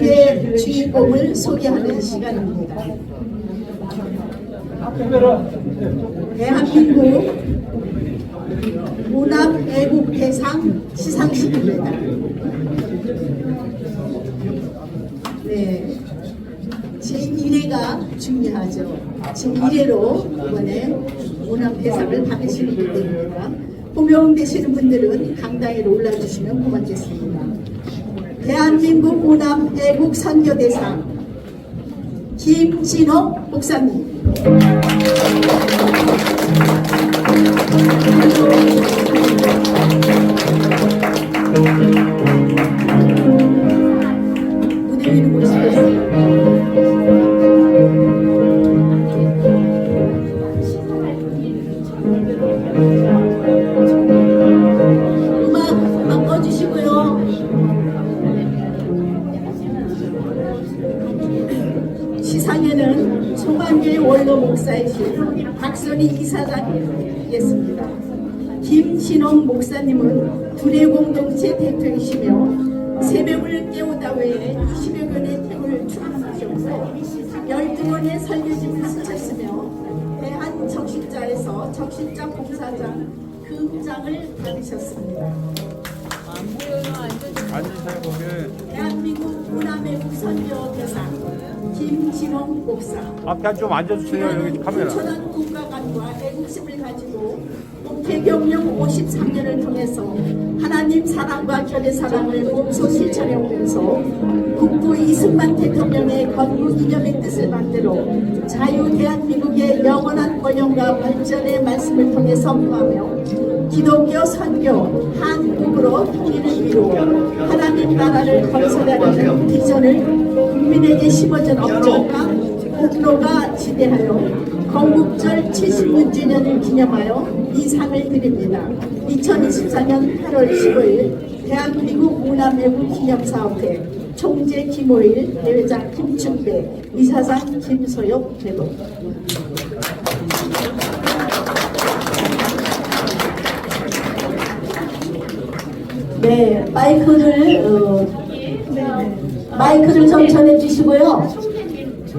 의 주인공을 소개하는 시간입니다. 대한민국 문학 애국 대상 시상식입니다. 네. 제1회가 중요하죠. 제1회로 이번에 문학 대상을 받으시는 분들입니다. 호명되시는 분들은 강당에 올라주시면 고맙겠습니다. 대한민국 문학 애국 선교 대상 김진호 목사님. 김신홍 목사님은 두레 공동체 대표이시며 새벽을 깨우다 외에 20여 권의 책을 출판하셨고 12권의 설교집을 쓰셨으며 대한적십자에서 적십자 봉사장 금장을 받으셨습니다. 앉으세요 거기 대한민국 문화매국 선교 대상 김진홍 목사. 앞에 좀 앉아주세요 여기 카메라. 천안 국가관과 애국심을 가지고 국회경영 53년을 통해서 하나님 사랑과 결의 사랑을 몸소 실천해 오면서 국부 이승만 대통령의 건국 이념의 뜻을 만들어 자유 대한민국의 영원한 번영과 발전의 말씀을 통해 선포하며 기독교 선교 한국으로 통일을 이루어 하나님 나라를 건설하려는 비전을 국민에게 심어준 업적과 공로가 지대하여 건국절 76주년을 기념하여 이 상을 드립니다. 2024년 8월 15일 대한민국 문화매국 기념사업회 총재 김호일, 대회장 김충배, 이사장 김소엽 대도. 네, 마이크를 어, 마이크를 좀 전해 주시고요.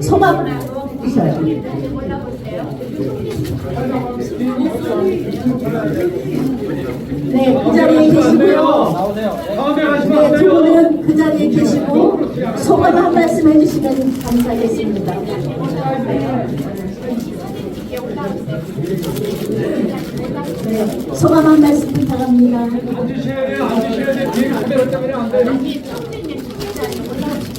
소감 주셔요. 네, 그 자리에 계시고요. 네, 두 분은 그 자리에 계시고 소감 한 말씀 해주시면 감사하겠습니다. 네, 소감 한 말씀 부탁합니다. 앉으셔야 돼요. 앉으셔야 돼요. 뒤에 카메라 때문에 안 돼요.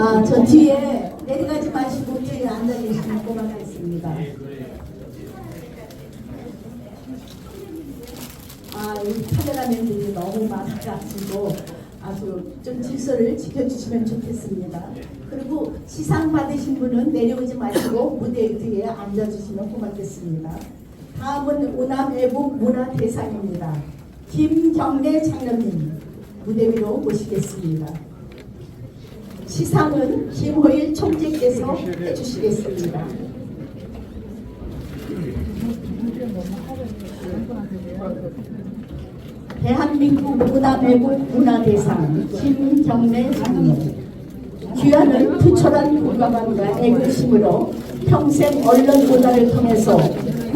아, 저 뒤에 내려가지 마시고 뒤에 앉아 계시면 고맙겠습니다. 아, 이 카메라맨들이 너무 많아가지고 아주 좀 질서를 지켜주시면 좋겠습니다. 그리고 시상 받으신 분은 내려오지 마시고 무대 뒤에 앉아주시면 고맙겠습니다. 다음은 우남 애국 문화 대상입니다. 김경래 장로님 무대 위로 모시겠습니다. 시상은 김호일 총재께서 해주시겠습니다. 대한민국 문화매국 문화대상 김경래 장님 귀하는 투철한 국가관과 애국심으로 평생 언론 보도를 통해서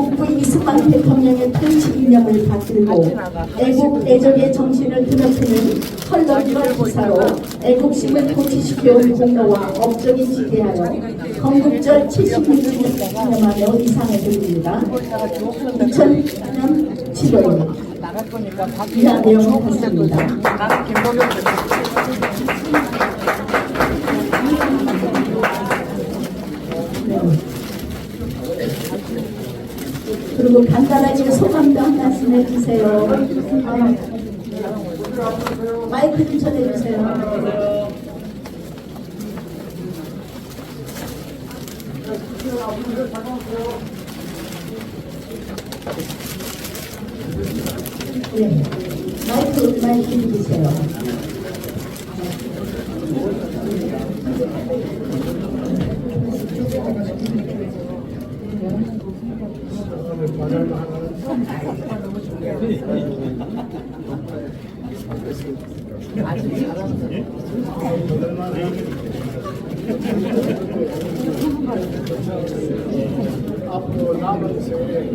국부 이승만 대통령의 통치 이념을 받들고 애국 애적의 정신을 드높이는 컬러리와 기사로 애국심을 고취시켜온 공로와 업적이 지대하여 건국절 76주년 기념하며 이상을 드립니다. 2004년 7월 이하 내용을 받습니다. 그리고 간단하게 소감도 한 말씀 해주세요. 아, 마이크 좀 전해주세요. 네, 마이크 마이크 드리세요. 앞으로 남은 세월에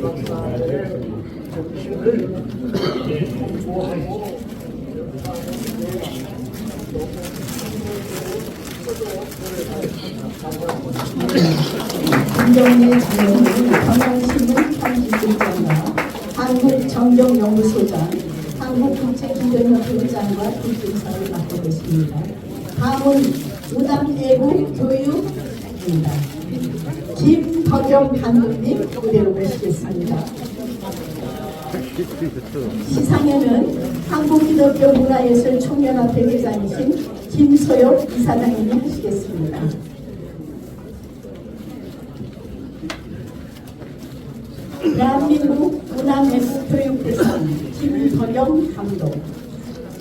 박사의 정신을 공부하고 김정래 주연이 경향신문 편집국장과 한국정경연구소장, 한국국제기존협회장과 국제사를 맡고 계십니다. 다음은 우남애국 교육입니다. 김덕영 감독님 무대로 모시겠습니다. 시상에는 한국기독교 문화예술 총연합회 회장이신 김소엽 이사장님이 하시겠습니다. 대한민국 문화예술 교육대상 김덕영 감독.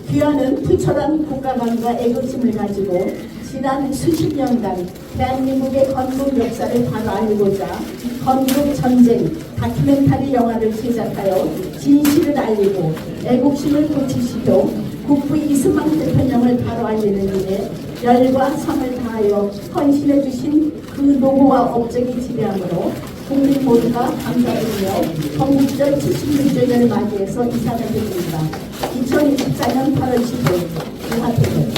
귀하는 투철한 국가관과 애국심을 가지고 지난 수십 년간 대한민국의 건국 역사를 바로 알고자 건국 전쟁 다큐멘터리 영화를 제작하여 진실을 알리고 애국심을 고치시켜 국부 이승만 대통령을 바로 알리는 일에 열과 성을 다하여 헌신해 주신 그 노고와 업적이 지대하므로 모두가 감사드리며 건국절 76주년을 맞이해서 이사를 드립니다. 2024년 8월 15일 유화태전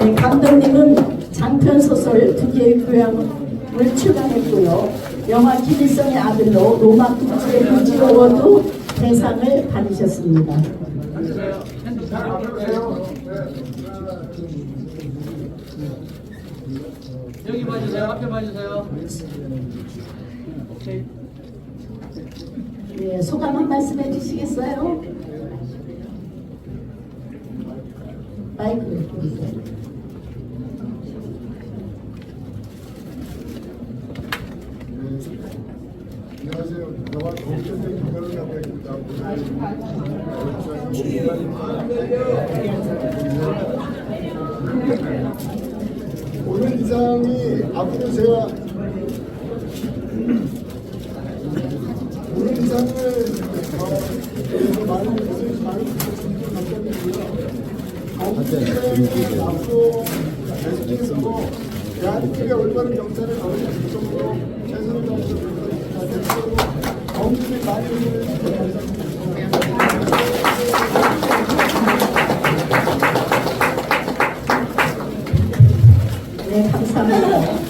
네, 감독님은 장편 소설 두 개의 교양을 출간했고요. 영화 김일성의 아들로 로마 국제 유지 어워드 대상을 받으셨습니다. 여기 봐주세요. 앞에 봐주세요. 오케이. 네, 소감 한 말씀 해주시겠어요? 마이크. 안녕하세요. 영화 공천의 기별을 하고 있습니다. 오늘 이상이 앞으로 제가 오늘 이상을 어, 그래서 많은 분들이 많은 분들이 감사드리고요. 한국의 앞으로 계속해서 대한민국의 올바른 경찰을 가고자 정도로 최선을 다해서. 네, 감사합니다.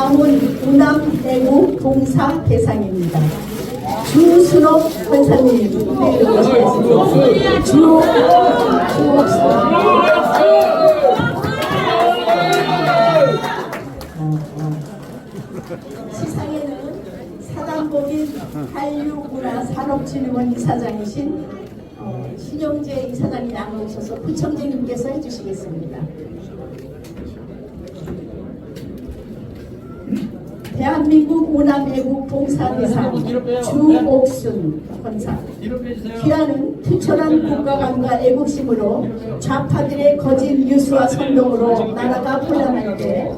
다음은 우남 대구 봉사 대상입니다. 주순옥 권사님 무대로 모시겠습니다. 주, 주옥수. 시상에는 사단법인 한류문화 산업진흥원 이사장이신 어, 신영재 이사장이 나오셔서 부청장님께서 해주시겠습니다. 대한민국 문화외국 봉사대상 주옥순 권사. 귀하는 투철한 국가관과 애국심으로 좌파들의 거짓 뉴스와 선동으로 나라가 혼란할 때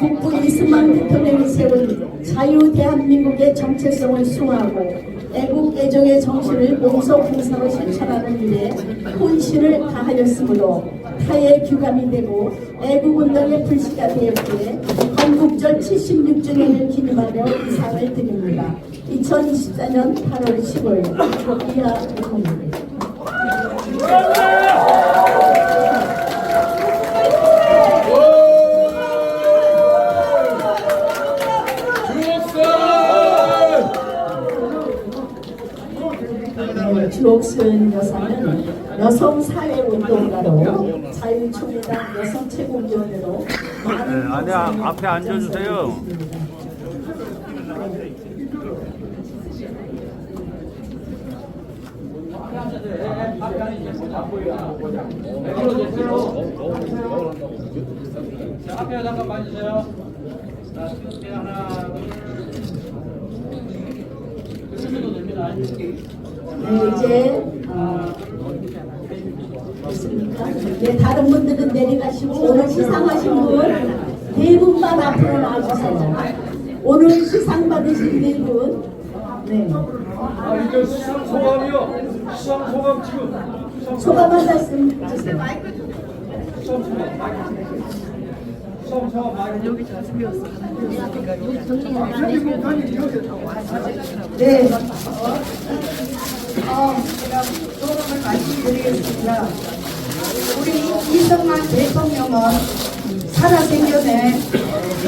국부 이승만 대통령이 세운 자유 대한민국의 정체성을 숭하고 애국 애정의 정신을 몸소 봉사로 실천하는 일에 혼신을 다하였으므로 타의 규감이 되고 애국운동의 불씨가 되었기에 건국절 76주년을 기념하며 이 상을 드립니다. 2024년 8월 10일 이하 의원입니다. 네, 주옥순 여사는 여성 사회 운동가로 자유총회당 여성 최고위원으로 네, 아니 아, 앞에 앉아주세요. 자, 앞에 잠깐 봐주세요. 자, 이렇게 하나, 둘. 됩니다. 네, 이제 어, 됐습니까? 네, 다른 분들은 내려가시고 오늘 시상하신 분 대분만 앞으로 나와주세요. 오늘 시상 받으신 네 분, 네, 아, 이거 수상 소감이요. 수상 소감 지금. 소감 한 말씀 주세요. 수상 소감. 여기 네, 어, 제가 소감을 말씀 드리겠습니다. 우리 이승만 대통령은 살아생전에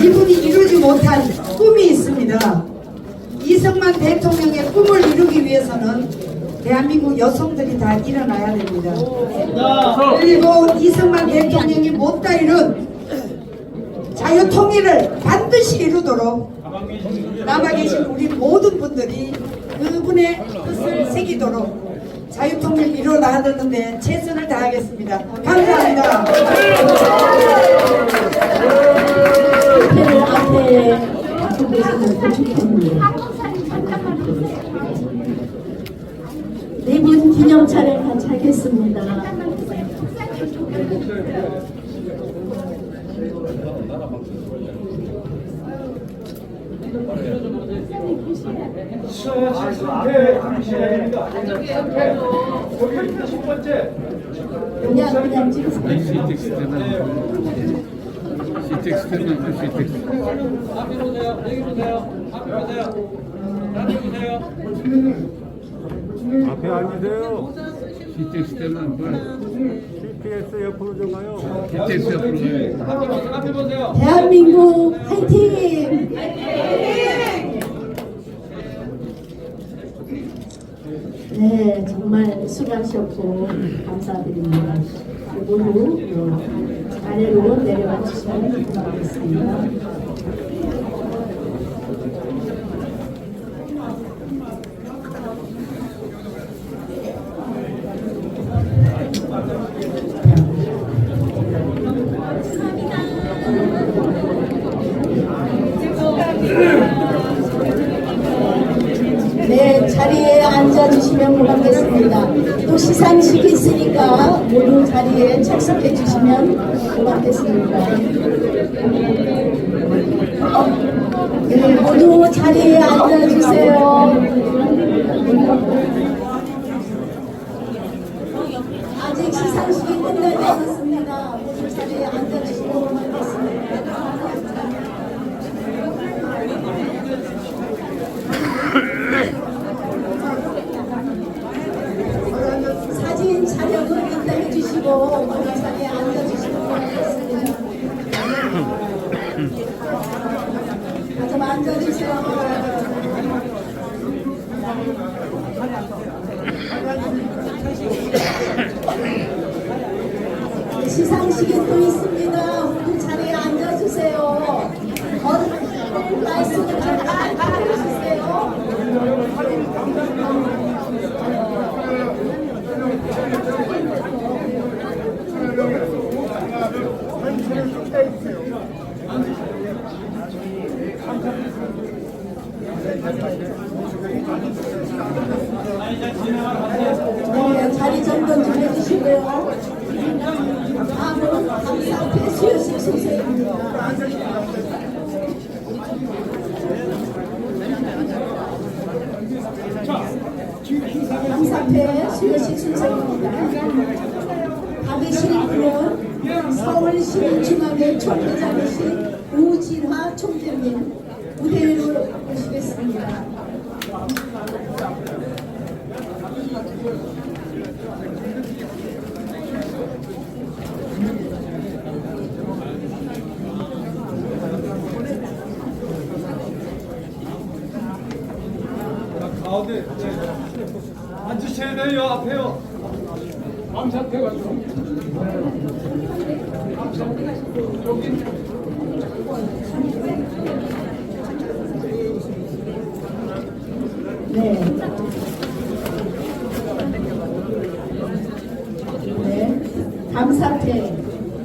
이분이 이루지 못한 꿈이 있습니다. 이승만 대통령의 꿈을 이루기 위해서는 대한민국 여성들이 다 일어나야 됩니다. 그리고 이승만 대통령이 못다 이룬 자유 통일을 반드시 이루도록 남아 계신 우리 모든 분들이 그분의 뜻을 새기도록 자유통일 이루어나가는데 최선을 다하겠습니다. 감사합니다. 앞에를 앞에 갖고 계시는 고축합니다. 한국사님 잠깐만 주세요. 네분 기념 촬영 같이 하겠습니다. 잠깐만 주세요. 목사님 조금 수상 상태 당시입니다. 상태. 여기 첫 번째. 그냥 그냥 찍으세요. 앞에 보세요. 여기 보세요. 앞에 보세요. 앞에 보세요. 앞에 앉으세요. CTS 옆으로 좀 가요. 앞에 보세요. 앞에 보세요. 대한민국 화이팅! 네, 정말 수고하셨고 감사드립니다. 모두 어, 아래로 내려와 주시면 고맙겠습니다. 네, 자리에 앉아주시면 고맙겠습니다. 또 시상식이 있으니까 모두 착석해 주시면 고맙겠습니다. 네, 모두 자리에 앉아주세요. 아직 시상식이 끝나지 않았습니다. 모두 자리에 앉아주시면 고맙겠습니다. 사진 촬영은 이따 해주시고 모두 자리에 앉아주시면 고맙겠습니다. 좀 앉아주세요. 시상식이 또 있습니다. 모두 자리에 앉아주세요. 어른 말씀을 잘 해주세요. 네, 자리 정돈 좀 해주시고요. 다음은 감사 배수연식 선생입니다. 감사패 수여식 선생입니다. 받으실 분은 서울시민중앙회 총회장이신 우진화 총재님 무대 위로 모시겠습니다. 가운데 네. 앉으셔야 돼요 앞에요. 네. 네. 감사태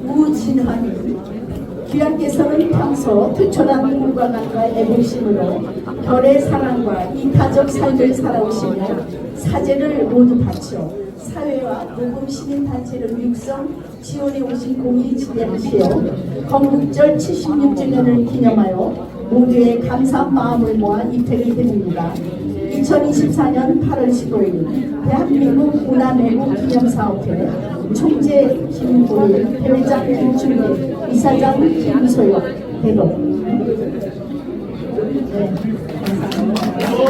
우진환 귀하께서는 평소 투철한 감과 애국심으로 결의 사랑과 이타적 삶을 살아오시며 사제를 모두 바쳐 사회와 모금 시민단체를 육성 지원해 오신 공이 지대하시어 건국절 76주년을 기념하여 모두의 감사한 마음을 모아 입회를 드립니다. 2024년 8월 15일 대한민국 문화매국 기념사업회 총재 김보일 대회장 김준일 이사장 김소영 대동 네, 감사합니다.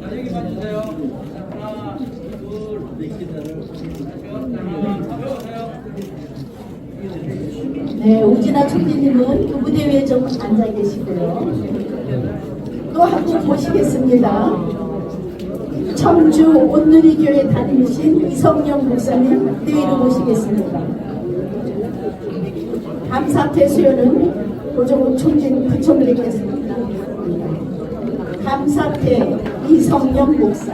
자, 여기 봐주세요. 하나, 둘, 가벼우세요. 네, 그 무대 위에 좀 앉아 계시고요. 또 한 분 모시겠습니다. 청주 온누리 교회 다니신 이성영 목사님 무대 위로 모시겠습니다. 감사패 수요는 고종욱 총재님 부총리께습니다 감사패 이성영 목사.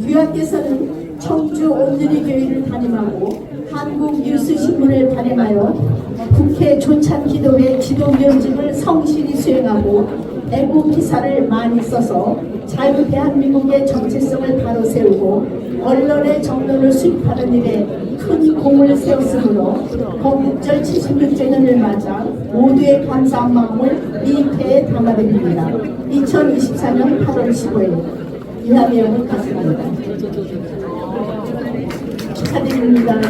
유학께서는 온누리 교회를 담임하고 한국 뉴스신문을 담임하여 국회 조찬기도회 지도위원직을 성실히 수행하고 애국 기사를 많이 써서 자유 대한민국의 정체성을 바로 세우고 언론의 정론을 수입하는 일에 큰 공을 세웠으므로 건국절 76주년을 맞아 모두의 감사한 마음을 이 회에 담아드립니다. 2024년 8월 15일 이남영을 가슴합니다. 축하드립니다.